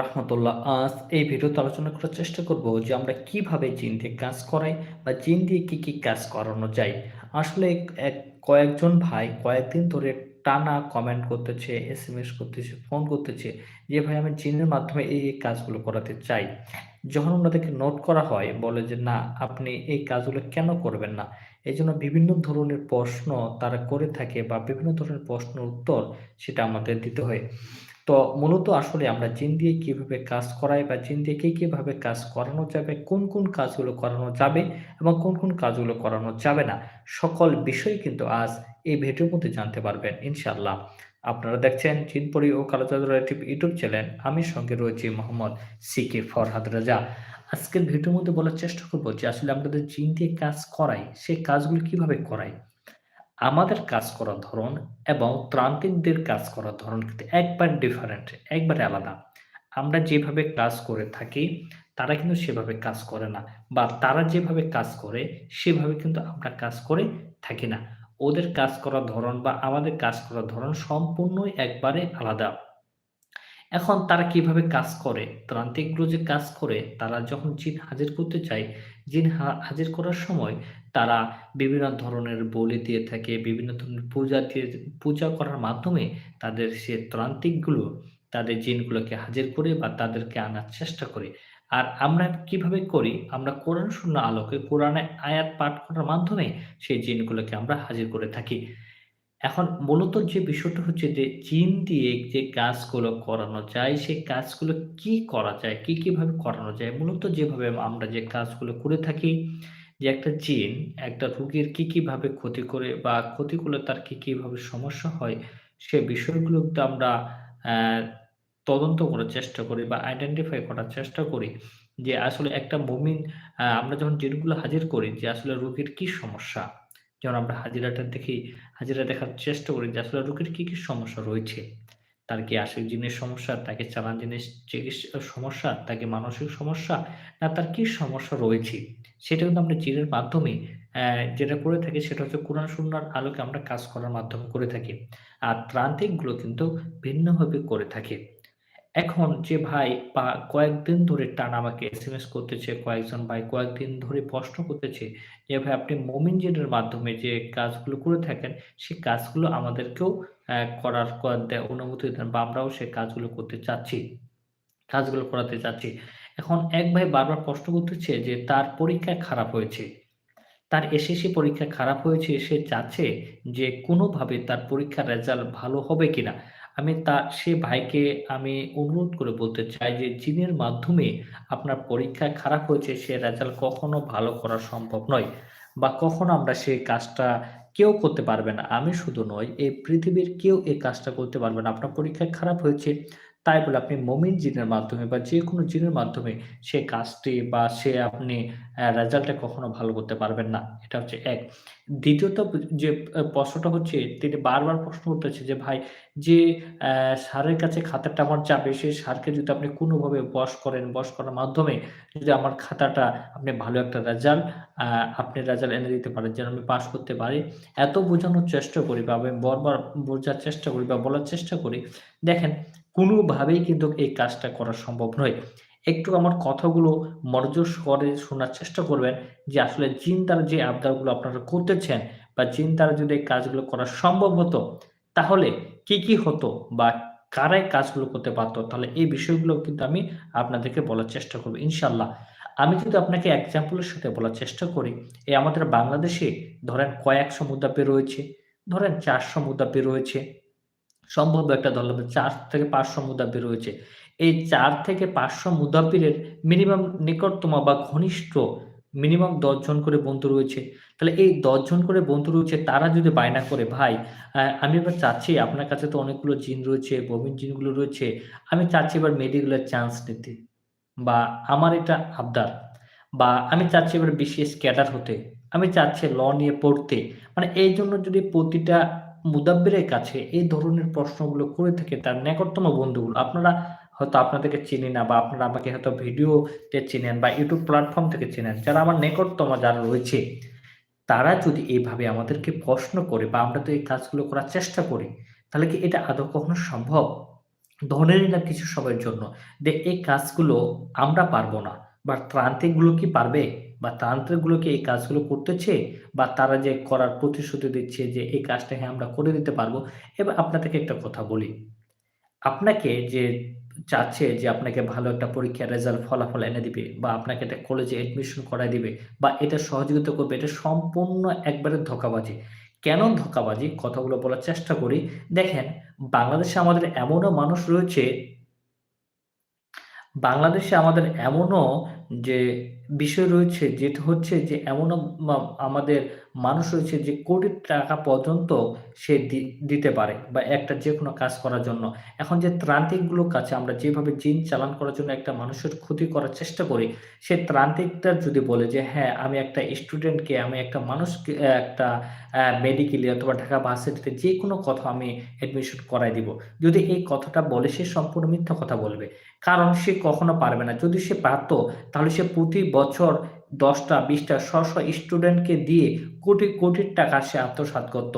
রহমতুল্লাহ, আজ এই ভিডিওতে আলোচনা করার চেষ্টা করব যে আমরা কীভাবে জিন দিয়ে কাজ করাই বা জিন দিয়ে কী কী কাজ করানো যায়। আসলে এক, কয়েকজন ভাই কয়েকদিন ধরে টানা কমেন্ট করতেছে এস এম এস করতেছে ফোন করতেছে যে, ভাই, আমি জিনের মাধ্যমে এই এই কাজগুলো করাতে চাই। যখন ওনাদেরকে নোট করা হয় বলে যে, না, আপনি এই কাজগুলো কেন করবেন না? এই জন্য বিভিন্ন ধরনের প্রশ্ন তারা করে থাকে বা বিভিন্ন ধরনের প্রশ্নের উত্তর সেটা আমাদের দিতে হয়। তো মূলত আসলে আমরা জিন দিয়ে কীভাবে কাজ করাই বা জিন দিয়ে কি কীভাবে কাজ করানো যাবে, কোন কোন কাজগুলো করানো যাবে এবং কোন কোন কাজগুলো করানো যাবে না, সকল বিষয় কিন্তু আজ এই ভিডিওর মধ্যে জানতে পারবেন ইনশাল্লাহ আপনারা দেখছেন চিনপরি ও কালোচাঁদ ইউটিউব চ্যানেল। আমি সঙ্গে রয়েছি মোহাম্মদ সিকে ফরহাদ রাজা। আজকের ভিডিওর মধ্যে বলার চেষ্টা করব যে আসলে আমাদের জিন দিয়ে কাজ করাই, সেই কাজগুলো কীভাবে করাই? আমাদের কাজ করার ধরন এবং ত্রান্তিকদের কাজ করার ধরন কিন্তু একবার ডিফারেন্ট একবারে আলাদা। আমরা যেভাবে কাজ করে থাকি, তারা কিন্তু সেভাবে কাজ করে না বা তারা যেভাবে কাজ করে, সেভাবে কিন্তু আমরা কাজ করে থাকি না। ওদের কাজ করার ধরন বা আমাদের কাজ করার ধরন সম্পূর্ণই একবারে আলাদা। এখন তারা কীভাবে কাজ করে? ত্রান্তিকগুলো যে কাজ করে, তারা যখন জিন হাজির করতে চায়, জিন হাজির করার সময় তারা বিভিন্ন ধরনের বলি দিয়ে থাকে, বিভিন্ন ধরনের পূজা দিয়ে, পূজা করার মাধ্যমে তাদের সে ত্রান্তিকগুলো তাদের জিনগুলোকে হাজির করে বা তাদেরকে আনার চেষ্টা করে। আর আমরা কীভাবে করি? আমরা কোরআন শূন্য আলোকে কোরআনে আয়াত পাঠ করার মাধ্যমে সেই জিনগুলোকে আমরা হাজির করে থাকি। এখন মূলত যে বিষয়টা হচ্ছে যে জিন দিয়ে যে কাজগুলো করানো যায়, সেই কাজগুলো কি করা যায়? কি, কীভাবে করানো যায়? মূলত যেভাবে আমরা যে কাজগুলো করে থাকি, যে একটা জিন একটা রোগীর কি, কীভাবে ক্ষতি করে বা ক্ষতি করলে তার কি, কীভাবে সমস্যা হয়, সে বিষয়গুলো আমরা তদন্ত করার চেষ্টা করি বা আইডেন্টিফাই করার চেষ্টা করি। যে আসলে একটা মুমিন আমরা যখন জিনগুলো হাজির করি যে আসলে রোগীর কি সমস্যা? যেমন আমরা হাজিরাটা দেখি, হাজিরা দেখার চেষ্টা করি যে আসলে রোগীর কি, কি সমস্যা রয়েছে। তার কি আশিক জিনের সমস্যা, তাকে চালান জিনিস চিকিৎসা সমস্যা, তাকে মানসিক সমস্যা, না তার কি সমস্যা রয়েছে। সেটা কিন্তু আমরা জিনের মাধ্যমে যেটা করে থাকি সেটা হচ্ছে কোরআন সুন্নাহর আলোকে আমরা কাজ করার মাধ্যমে করে থাকি। আর ত্রান্তিকগুলো কিন্তু ভিন্নভাবে করে থাকে। এখন যে ভাই পা কয়েকদিন ধরে টানা আমাকে এসএমএস করতেছে, কয়েকজন ভাই কয়েকদিন ধরে প্রশ্ন করতেছে যে, "ভাই আপনি মুমিন জেনের মাধ্যমে যে কাজগুলো করে থাকেন, সেই কাজগুলো আমাদেরকেও করার অনুমতি দেন বা আমরাও সেই কাজগুলো করতে চাচ্ছি। কাজগুলো করাতে চাচ্ছি।" এখন এক ভাই বারবার প্রশ্ন করতেছে যে তার পরীক্ষা খারাপ হয়েছে। তার এসএসসি পরীক্ষা খারাপ হয়েছে, সে চাচ্ছে যে কোনোভাবে তার পরীক্ষার রেজাল্ট ভালো হবে কিনা? আমি তা, সে ভাইকে আমি অনুরোধ করে বলতে চাই যে, জিনের মাধ্যমে আপনার পরীক্ষা খারাপ হয়েছে, সে রেজাল্ট কখনো ভালো করা সম্ভব নয় বা কখনো আমরা সেই কাজটা কেউ করতে পারবে না। আমি শুধু নয়, এই পৃথিবীর কেউ এই কাজটা করতে পারবে না। আপনার পরীক্ষা খারাপ হয়েছে তাই বলে আপনি মমিন জিনের মাধ্যমে বা যে কোনো জিনের মাধ্যমে সে কাজটি বা সে আপনি রেজাল্টটা কখনো ভালো করতে পারবেন না। এটা হচ্ছে এক দ্বিতীয়ত যে প্রশ্নটা হচ্ছে তিনি বারবার প্রশ্ন করতেছে যে, "ভাই যে অ্যা স্যারের কাছে খাতাটা আমার যাবে, সেই স্যারকে যদি আপনি কোনোভাবে বশ করেন, বশ করার মাধ্যমে যদি আমার খাতাটা আপনি ভালো একটা রেজাল্ট আপনি রেজাল্ট এনে দিতে পারেন যেন আমি পাস করতে পারি।" এত বোঝানোর চেষ্টা করি বা আমি বারবার বোঝার চেষ্টা করি বা বলার চেষ্টা করি। দেখেন কোনোভাবেই কিন্তু এই কাজটা করা সম্ভব নয়। একটু আমার কথাগুলো মনোযোগ করে শোনার চেষ্টা করবেন যে আসলে জিন দ্বারা যে আবদারগুলো আপনারা করতেছেন বা জিন দ্বারা যদি এই কাজগুলো করা সম্ভব হতো, তাহলে কি, কি হতো বা কারাই কাজগুলো করতে পারতো তাহলে এই বিষয়গুলো কিন্তু আমি আপনাদেরকে বলার চেষ্টা করব ইনশাল্লাহ আমি কিন্তু আপনাকে এক্সাম্পল এর সাথে বলার চেষ্টা করি, এই আমাদের বাংলাদেশে ধরেন কয়েকশো মুদাব্বির রয়েছে, ধরেন ৪০০ মুদাব্বির রয়েছে। সম্ভাব্য একটা ধরলাম ৪ থেকে ৫০০ মুদাব্বির রয়েছে। এই চার থেকে ৫০০ মুদাব্বিরের মিনিমাম নিকটতম বা ঘনিষ্ঠ মিনিমাম দশজন করে বন্ধু রয়েছে। তাহলে এই দশজন করে বন্ধু রয়েছে তারা যদি বায়না করে, "ভাই আমি এবার চাচ্ছি আপনার কাছে তো অনেকগুলো জিন রয়েছে, বমিন জিনগুলো রয়েছে। আমি চাচ্ছি এবার মেডিকেলের চান্স নিতে।" বা আমার এটা আবদার। বা আমি চাচ্ছি এবার বিশেষ ক্যাডার হতে। আমি চাচ্ছি ল নিয়ে পড়তে। মানে এই জন্য যদি প্রতিটা মুদাব্বিরের কাছে এই ধরনের প্রশ্নগুলো করে থাকে তার নিকটতম বন্ধুগুলো, আপনারা হয়তো আপনাদেরকে চিনি না বা আপনারা আমাকে হয়তো ভিডিওতে চিনেন বা ইউটিউব প্ল্যাটফর্ম থেকে চিনেন। যারা আমার নিকটতম যারা রয়েছে, তারা যদি এইভাবে আমাদেরকে প্রশ্ন করে বা আমরা তো এই কাজগুলো করার চেষ্টা করি, তাহলে কি এটা আদৌ কখনো সম্ভব? ধরে না কিছু সময়ের জন্য যে এই কাজগুলো আমরা পারব না বা ত্রান্তিকগুলো কি পারবে? বা তান্ত্রিকগুলো কি এই কাজগুলো করতেছে? বা তারা যে করার প্রতিশ্রুতি দিচ্ছে যে এই কাজটা হ্যাঁ, আমরা করে দিতে পারব। এবার আপনাদেরকে একটা কথা বলি। আপনাকে যে চাচ্ছে যে আপনাকে ভালো একটা পরীক্ষার রেজাল্ট ফলাফল এনে দিবে বা আপনাকে একটা কলেজে অ্যাডমিশন করায় দিবে বা এটা সহযোগিতা করবে এটা সম্পূর্ণ একবারে ধোঁকাবাজি। কেন ধোঁকাবাজি? কথাগুলো বলার চেষ্টা করি। দেখেন বাংলাদেশে আমাদের এমনও মানুষ রয়েছে বাংলাদেশে আমাদের এমনও যে বিষয় রয়েছে যেটা হচ্ছে যে এমনও আমাদের মানুষ রয়েছে যে কোটি টাকা পর্যন্ত সে দিতে পারে বা একটা যে কোনো কাজ করার জন্য। এখন যে ত্রান্তিকগুলোর কাছে আমরা যেভাবে জিন চালান করার জন্য একটা মানুষের ক্ষতি করার চেষ্টা করি, সে ত্রান্তিকটা যদি বলে যে হ্যাঁ, আমি একটা স্টুডেন্টকে, আমি একটা মানুষকে একটা মেডিকেলে অথবা ঢাকা ভার্সিটিতে যে কোনো কথা আমি অ্যাডমিশন করায় দিব। যদি এই কথাটা বলে সে সম্পূর্ণ মিথ্যা কথা বলবে। কারণ সে কখনো পারবে না। যদি সে পারত তাহলে সে প্রতি বছর ১০ বিশটা ২০ শ, শ স্টুডেন্টকে দিয়ে কোটি, কোটি টাকা সে আত্মসাৎ করত।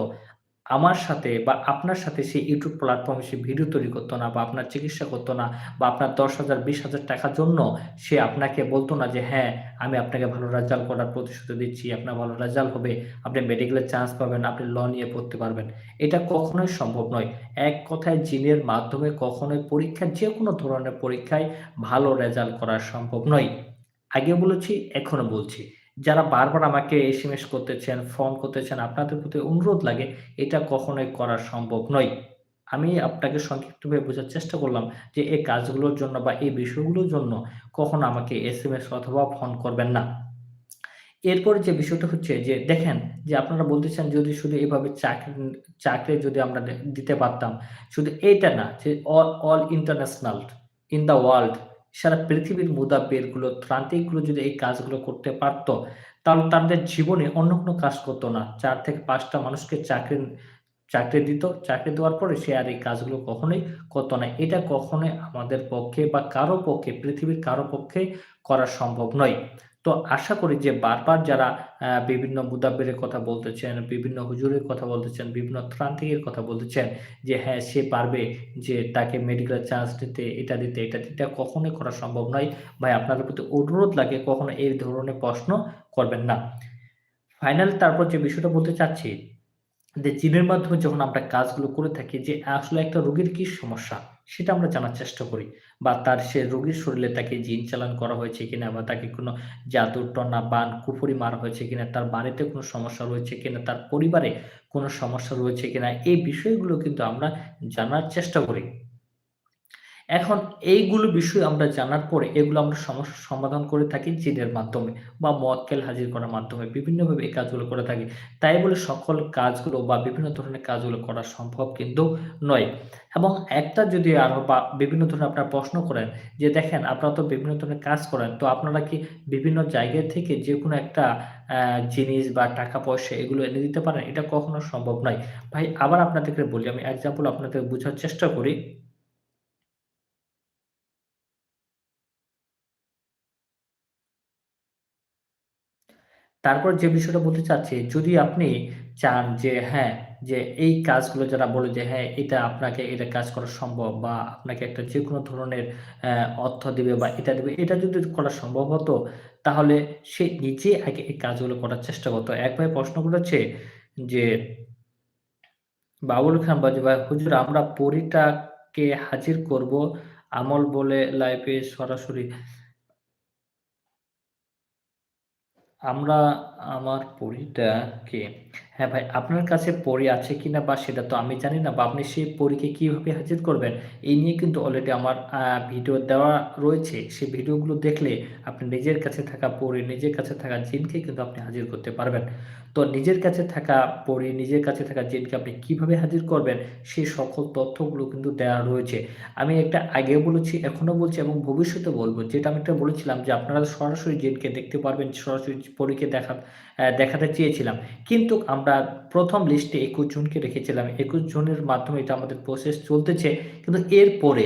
আমার সাথে বা আপনার সাথে সে ইউটিউব প্ল্যাটফর্মে সে ভিডিও তৈরি করতো না বা আপনার চিকিৎসা করতো না বা আপনার দশ হাজার বিশ হাজার টাকার জন্য সে আপনাকে বলতো না যে, "হ্যাঁ, আমি আপনাকে ভালো রেজাল্ট করার প্রতিশ্রুতি দিচ্ছি। আপনার ভালো রেজাল্ট হবে। আপনি মেডিকেলে চান্স পাবেন। আপনি ল নিয়ে পড়তে পারবেন।" এটা কখনোই সম্ভব নয়। এক কথায় জিনের মাধ্যমে কখনোই পরীক্ষা যে কোনো ধরনের পরীক্ষায় ভালো রেজাল্ট করা সম্ভব নয়। আগেও বলেছি, এখনও বলছি। যারা বারবার আমাকে এসএমএস করতেছেন, ফোন করতেছেন, আপনাদের প্রতি অনুরোধ লাগে, এটা কখনোই করা সম্ভব নয়। আমি আপনাকে সংক্ষিপ্তভাবে বোঝার চেষ্টা করলাম যে, এই কাজগুলোর জন্য বা এই বিষয়গুলোর জন্য কখনো আমাকে এসএমএস অথবা ফোন করবেন না। এরপরে যে বিষয়টা হচ্ছে যে দেখেন যে আপনারা বলতেছেন যদি শুধু এভাবে চাকরি চাকরি যদি আমরা দিতে পারতাম। শুধু এইটা না যে all international in the world সারা পৃথিবীর মুদাব্বিরগুলো, ত্রান্তিকগুলো যদি এই কাজগুলো করতে পারত, তাহলে তাদের জীবনে অন্য কোনো কাজ করতো না। চার থেকে পাঁচটা মানুষকে চাকরি চাকরি দিত। চাকরি দেওয়ার পরে সে আর এই কাজগুলো কখনোই করতো না। এটা কখনোই আমাদের পক্ষে বা কারও পক্ষে, পৃথিবীর কারও পক্ষে করা সম্ভব নয়। তো আশা করি যে বারবার যারা বিভিন্ন মুদাব্বিরের কথা বলতেছেন, বিভিন্ন হুজুরের কথা বলতেছেন, বিভিন্ন ত্রান্তিকের কথা বলতেছেন যে হ্যাঁ, সে পারবে যে তাকে মেডিকেল চান্স দিতে, এটা দিতে, এটা দিতে, কখনোই করা সম্ভব নয়। ভাই আপনাদের প্রতি অনুরোধ লাগে কখনো এই ধরনের প্রশ্ন করবেন না। ফাইনাল তারপর যে বিষয়টা বলতে চাচ্ছি যে জিনের মাধ্যমে যখন আমরা কাজগুলো করে থাকি যে আসলে একটা রোগীর কি সমস্যা সেটা আমরা জানার চেষ্টা করি বা তার সে রোগীর শরীরে তাকে জিন চালান করা হয়েছে কিনা বা তাকে কোনো জাদুর টনা, বান কুপুরি মারা হয়েছে কিনা, তার বাড়িতে কোনো সমস্যা রয়েছে কিনা, তার পরিবারে কোনো সমস্যা রয়েছে কিনা, এই বিষয়গুলো কিন্তু আমরা জানার চেষ্টা করি। এখন এইগুলো বিষয় আমরা জানার পরে এগুলো আমরা সমস্যার সমাধান করে থাকি জিনের মাধ্যমে বা মোয়াক্কেল হাজির করার মাধ্যমে, বিভিন্নভাবে এই কাজগুলো করে থাকি। তাই বলে সকল কাজগুলো বা বিভিন্ন ধরনের কাজগুলো করা সম্ভব কিন্তু নয়। এবং একটা যদি আরও বা বিভিন্ন ধরনের আপনারা প্রশ্ন করেন যে দেখেন আপনারা তো বিভিন্ন ধরনের কাজ করেন। তো আপনারা কি বিভিন্ন জায়গা থেকে যে কোনো একটা জিনিস বা টাকা-পয়সা এগুলো এনে দিতে পারেন? এটা কখনো সম্ভব নয়। ভাই, আবার আপনাদেরকে বলি, আমি এক্সাম্পল আপনাদের বোঝার চেষ্টা করি। তারপর যে বিষয়টা বলতে চাচ্ছি, যদি আপনি চান যে হ্যাঁ, যে এই কাজগুলো যারা বলে যে হ্যাঁ, এটা আপনাকে এটা কাজ করা সম্ভব বা আপনাকে একটা যে কোনো ধরনের অর্থ দিবে বা এটা দিবে, এটা যদি করা সম্ভব হতো, তাহলে সে নিজে আগে এই কাজগুলো করার চেষ্টা করতো। এক ভাই প্রশ্ন করেছে যে, বাবুল খান বাজী ভাই, "হুজুর আমরা পরীটাকে হাজির করব আমল বলে লাইফে সরাসরি" আমরা আমার পরীটা কে? হ্যাঁ ভাই, আপনার কাছে পরী আছে কিনা বা সেটা তো আমি জানি না বা আপনি সেই পরীকে কীভাবে হাজির করবেন? এই নিয়ে কিন্তু অলরেডি আমার ভিডিও দেওয়া রয়েছে। সেই ভিডিওগুলো দেখলে আপনি নিজের কাছে থাকা পরী, নিজের কাছে থাকা জিনকে কিন্তু আপনি হাজির করতে পারবেন। তো নিজের কাছে থাকা পরী, নিজের কাছে থাকা জিনকে আপনি কীভাবে হাজির করবেন? সেই সকল তথ্যগুলো কিন্তু দেওয়া রয়েছে। আমি একটা আগেও বলেছি, এখনও বলছি এবং ভবিষ্যতে বলব যেটা আমি একটা বলেছিলাম যে আপনারা সরাসরি জিনকে দেখতে পারবেন, সরাসরি পরীকে দেখা দেখাতে চেয়েছিলাম। কিন্তু আমরা প্রথম লিস্টে একুশ জুনকে রেখেছিলাম। একুশ জুনের মাধ্যমে এটা আমাদের প্রসেস চলতেছে। কিন্তু এরপরে,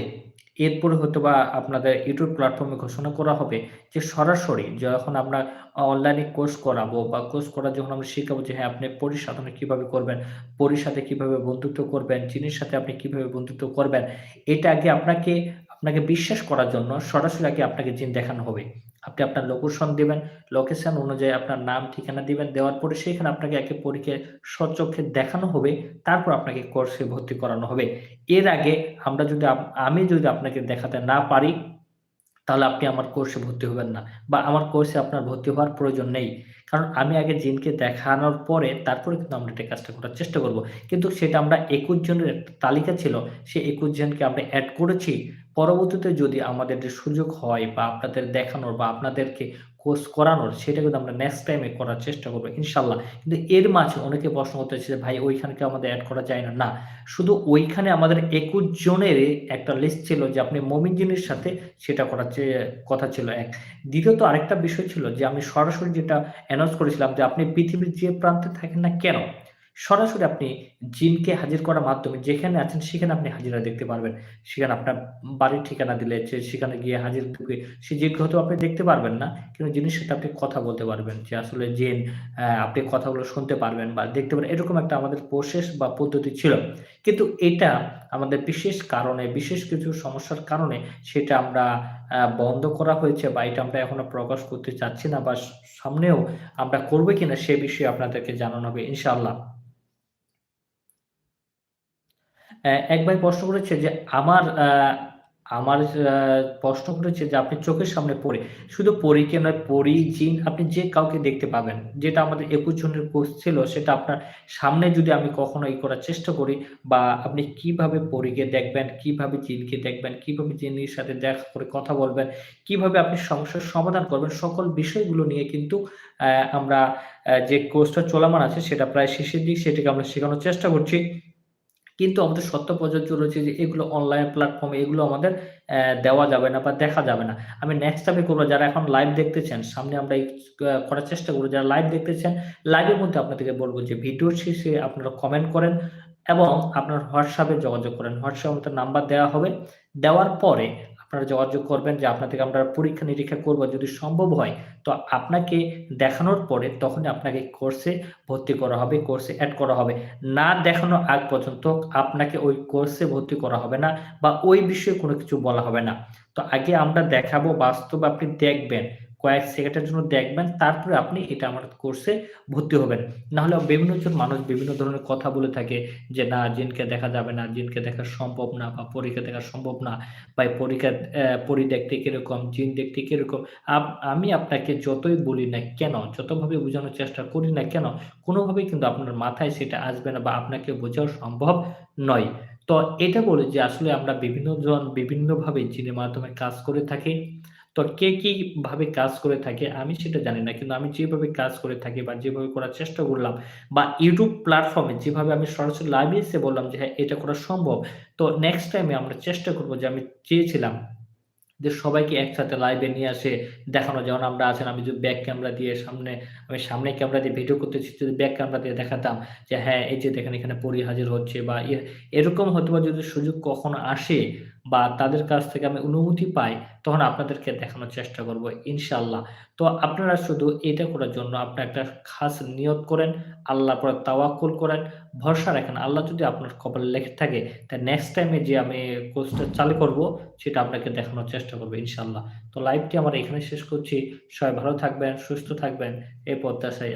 এরপরে হয়তো বা আপনাদের ইউটিউব প্ল্যাটফর্মে ঘোষণা করা হবে যে সরাসরি যখন আমরা অনলাইনে কোর্স করাবো বা কোর্স করা যখন আমরা শিখাবো যে হ্যাঁ আপনি পরিসাধনা কীভাবে করবেন, পরির সাথে কীভাবে বন্ধুত্ব করবেন, জিনের সাথে আপনি কীভাবে বন্ধুত্ব করবেন। এটা আগে আপনাকে আপনাকে বিশ্বাস করার জন্য সরাসরি আগে আপনাকে জিন দেখানো হবে। আপনি আপনার লোকেশন দিবেন, লোকেশন অনুযায়ী আপনার নাম ঠিকানা দিবেন। দেওয়ার পরে সেখানে আপনাকে একে পরীকে স্বচক্ষে দেখানো হবে। তারপর আপনাকে কোর্সে ভর্তি করানো হবে। এর আগে আমরা যদি আমি যদি আপনাকে দেখাতে না পারি তাহলে আপনি আমার কোর্সে ভর্তি হবেন না বা আমার কোর্সে আপনার ভর্তি হওয়ার প্রয়োজন নেই। কারণ আমি আগে জিনকে দেখানোর পরে তারপরে কিন্তু আমরা এটা কাজটা করার চেষ্টা করব। কিন্তু সেটা আমরা ২১ জনের একটা তালিকা ছিল, সেই ২১ জনকে আমরা অ্যাড করেছি। পরবর্তীতে যদি আমাদের যে সুযোগ হয় বা আপনাদের দেখানোর বা আপনাদেরকে কোর্স করানোর, সেটা কিন্তু আমরা নেক্সট টাইমে করার চেষ্টা করব, ইনশাল্লাহ কিন্তু এর মাঝে অনেকে প্রশ্ন করতে করতেছে যে, ভাই, ওইখানে কি আমাদের অ্যাড করা যায় না? না। শুধু ওইখানে আমাদের একুশ জনের একটা লিস্ট ছিল যে, আপনি মুমিন জিনের সাথে সেটা করার কথা ছিল এক। দ্বিতীয়ত আরেকটা বিষয় ছিল যে, আমি সরাসরি যেটা অ্যানাউন্স করেছিলাম যে, আপনি পৃথিবীর যে প্রান্তে থাকেন না কেন? সরাসরি আপনি জিনকে হাজির করার মাধ্যমে যেখানে আছেন সেখানে আপনি হাজিরা দেখতে পারবেন। সেখানে আপনার বাড়ির ঠিকানা দিলে সেখানে গিয়ে হাজির ঢুকে সে জিনকে হয়তো আপনি দেখতে পারবেন না। কিন্তু জিনের সাথে আপনি কথা বলতে পারবেন যে আসলে জিন আপনি কথাগুলো শুনতে পারবেন বা দেখতে পারেন। এরকম একটা আমাদের প্রসেস বা পদ্ধতি ছিল। কিন্তু এটা আমাদের বিশেষ কারণে, বিশেষ কিছু সমস্যার কারণে সেটা আমরা বন্ধ করা হয়েছে বা এটা আমরা এখনও প্রকাশ করতে চাচ্ছি না বা সামনেও আমরা করব কিনা সে বিষয়ে আপনাদেরকে জানানো হবে ইনশাআল্লাহ। এক ভাই প্রশ্ন করেছে যে আমার আমার প্রশ্ন করেছে যে আপনি চোখের সামনে পড়ে শুধু পরীকে নয়, পরী, জিন আপনি যে কাউকে দেখতে পাবেন। যেটা আমাদের ২১ জনের কোর্স ছিল সেটা আপনার সামনে যদি আমি কখনো ই করার চেষ্টা করি বা আপনি কীভাবে পরীকে দেখবেন, কীভাবে জিনকে দেখবেন, কীভাবে জিনের সাথে দেখা করে কথা বলবেন, কীভাবে আপনি সমস্যার সমাধান করবেন সকল বিষয়গুলো নিয়ে কিন্তু আমরা যে কোর্সটা চলমান আছে সেটা প্রায় শেষের দিক সেটাকে আমরা শেখানোর চেষ্টা করছি। কিন্তু আমাদের সত্য প্রযোজ্য রয়েছে যে এগুলো অনলাইন প্ল্যাটফর্মে এগুলো আমাদের দেওয়া যাবে না বা দেখা যাবে না। আমি নেক্সট টাইমে করব যারা এখন লাইভ দেখতেছেন, সামনে আমরা করার চেষ্টা করব যারা লাইভ দেখতেছেন, লাইভের মধ্যে আপনাদেরকে বলব যে ভিডিও শেষে আপনারা কমেন্ট করেন এবং আপনার হোয়াটসঅ্যাপে যোগাযোগ করেন। হোয়াটসঅ্যাপ নাম্বার দেওয়া হবে। দেওয়ার পরে আপনারা যোগাযোগ করবেন যে আপনার থেকে আমরা পরীক্ষা-নিরীক্ষা করব। যদি সম্ভব হয় তো আপনাকে দেখানোর পরে তখন আপনাকে কোর্সে ভর্তি করা হবে, কোর্সে অ্যাড করা হবে। না দেখানো আগ পর্যন্ত আপনাকে ওই কোর্সে ভর্তি করা হবে না বা ওই বিষয়ে কোনো কিছু বলা হবে না। তো আগে আমরা দেখাবো বাস্তব আপনি দেখবেন। কয়েক সেকেন্ডের জন্য দেখবেন, তারপরে আপনি এটা আমার কোর্সে ভর্তি হবেন। নাহলে বিভিন্নজন মানুষ বিভিন্ন ধরনের কথা বলে থাকে যে, "না জিনকে দেখা যাবে না, জিনকে দেখা সম্ভব না বা পরীক্ষা দেখা সম্ভব না। বা পরীক্ষা পরী দেখতে কীরকম, জিন দেখতে কীরকম?" আমি আপনাকে যতই বলি না কেন, যতভাবে বোঝানোর চেষ্টা করি না কেন, কোনোভাবেই কিন্তু আপনার মাথায় সেটা আসবে না বা আপনাকে বোঝাও সম্ভব নয়। তো এটা বলে যে আসলে আমরা বিভিন্নজন বিভিন্নভাবে জিনের মাধ্যমে কাজ করে থাকি। তো কে কীভাবে কাজ করে থাকে আমি সেটা জানি না। কিন্তু আমি যেভাবে কাজ করে থাকি বা যেভাবে করার চেষ্টা করলাম বা ইউটিউব প্ল্যাটফর্মে যেভাবে আমি সরাসরি লাইভে এসে বললাম যে, "হ্যাঁ, এটা করা সম্ভব।" তো নেক্সট টাইমে আমরা চেষ্টা করব যে আমি চেয়েছিলাম যে সবাইকে একসাথে লাইভে নিয়ে আসে দেখানো। যেমন আমরা আছেন আমি যদি ব্যাক ক্যামেরা দিয়ে সামনে আমি সামনে ক্যামেরা দিয়ে ভিডিও করতেছি যদি ব্যাক ক্যামেরা দিয়ে দেখাতাম যে হ্যাঁ, এই যে দেখেন এখানে পরী হাজির হচ্ছে বা এরকম হয়তোবা যদি সুযোগ কখনো আসে বা তাদের কাছ থেকে আমি অনুমতি পাই তখন আপনাদেরকে দেখানোর চেষ্টা করব ইনশাল্লাহ তো আপনারা শুধু এটা করার জন্য আপনার একটা খাস নিয়ত করেন, আল্লাহ পরে তাওয়াক্কুল করেন, ভরসা রাখেন। আল্লাহ যদি আপনার কপালে লেখে থাকে তা নেক্সট টাইমে যে আমি কোর্সটা চালু করব সেটা আপনাকে দেখানোর চেষ্টা করব ইনশাল্লাহ তো লাইভটি আমরা এখানে শেষ করছি। সবাই ভালো থাকবেন, সুস্থ থাকবেন এই প্রত্যাশায়